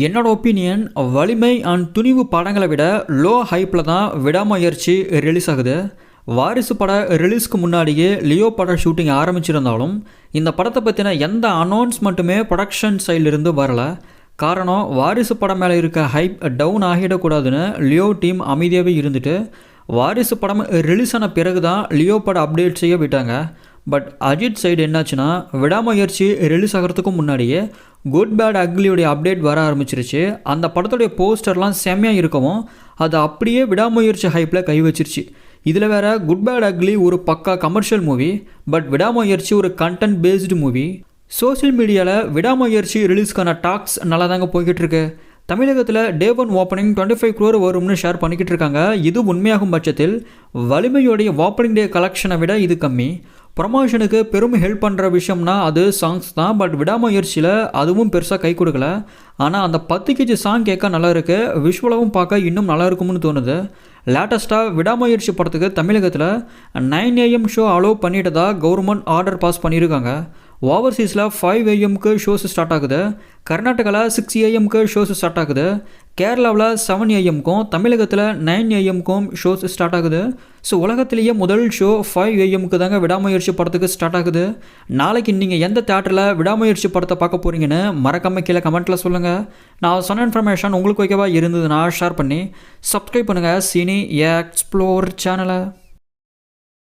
என்னோட ஒப்பீனியன் வலிமை அண்ட் துணிவு படங்களை விட லோ ஹைப்பில் தான் விடாமுயற்சி ரிலீஸ் ஆகுது. வாரிசு பட ரிலீஸ்க்கு முன்னாடியே லியோ பட ஷூட்டிங் ஆரம்பிச்சிருந்தாலும் இந்த படத்தை பற்றின எந்த அனௌன்ஸ்மெண்ட்டுமே ப்ரொடக்ஷன் சைட்லேருந்து வரல. காரணம் வாரிசு படம் மேலே இருக்க ஹைப் டவுன் ஆகிடக்கூடாதுன்னு லியோ டீம் அமைதியாகவே இருந்துட்டு வாரிசு படம் ரிலீஸ் ஆன பிறகு தான் லியோ பட அப்டேட் செய்ய விட்டாங்க. பட் அஜித் சைடு என்னாச்சுன்னா விடாமுயற்சி ரிலீஸ் ஆகிறதுக்கும் முன்னாடியே குட் பேட் அக்லியுடைய அப்டேட் வர ஆரம்பிச்சிருச்சு. அந்த படத்துடைய போஸ்டர்லாம் செம்மையாக இருக்கவும் அது அப்படியே விடாமுயற்சி ஹைப்பில் கை வச்சிருச்சு. இதில் வேற குட் பேட் அக்லி ஒரு பக்கா கமர்ஷியல் மூவி பட் விடாமுயற்சி ஒரு கண்டென்ட் பேஸ்டு மூவி சோஷியல் மீடியாவில் விடாமுயற்சி ரிலீஸ்க்கான டாக்ஸ் நல்லா தாங்க போய்கிட்டு இருக்கு தமிழகத்தில் day one opening twenty five crore வரும்னு ஷேர் பண்ணிக்கிட்டு இருக்காங்க இது உண்மையாகும் பட்சத்தில் வலிமையுடைய ஓப்பனிங் டே கலெக்ஷனை விட இது கம்மி. ப்ரொமோஷனுக்கு பெரும் ஹெல்ப் பண்ணுற விஷயம்னா அது சாங்ஸ் தான். பட் விடாமுயற்சியில் அதுவும் பெருசாக கை கொடுக்கல. ஆனால் அந்த பத்து கேஜி சாங் கேட்க நல்லா இருக்குது விஷுவலாகவும் பார்க்க இன்னும் நல்லா இருக்கும்னு தோணுது. லேட்டஸ்ட்டாக விடாமுயற்சி படத்துக்கு தமிழகத்தில் நைன் ஏஎம் ஷோ அலோவ் பண்ணிட்டதா கவர்மெண்ட் ஆர்டர் பாஸ் பண்ணியிருக்காங்க ஓவர்சீஸில் ஃபைவ் ஏஎம்க்கு ஷோஸ் ஸ்டார்ட் ஆகுது. கர்நாடகாவில் சிக்ஸ் ஏஎம்க்கு ஷோஸ் ஸ்டார்ட் ஆகுது. கேரளாவில் செவன் ஏஎம்க்கும் தமிழகத்தில் நைன் ஏஎம்க்கும் ஷோஸ் ஸ்டார்ட் ஆகுது. ஸோ உலகத்திலேயே முதல் ஷோ ஃபைவ் ஏஎம்க்கு தாங்க விடாமுயற்சி படத்துக்கு ஸ்டார்ட் ஆகுது. நாளைக்கு நீங்கள் எந்த தேட்டரில் விடாமுயற்சி படத்தை பார்க்க போகிறீங்கன்னு மறக்காம கீழே கமெண்ட்டில் சொல்லுங்கள் நான் சொன்ன இன்ஃபர்மேஷன் உங்களுக்கு ஓகேவா இருந்ததுன்னா ஷேர் பண்ணி சப்ஸ்கிரைப் பண்ணுங்கள் சினி எக்ஸ்ப்ளோர் சேனலை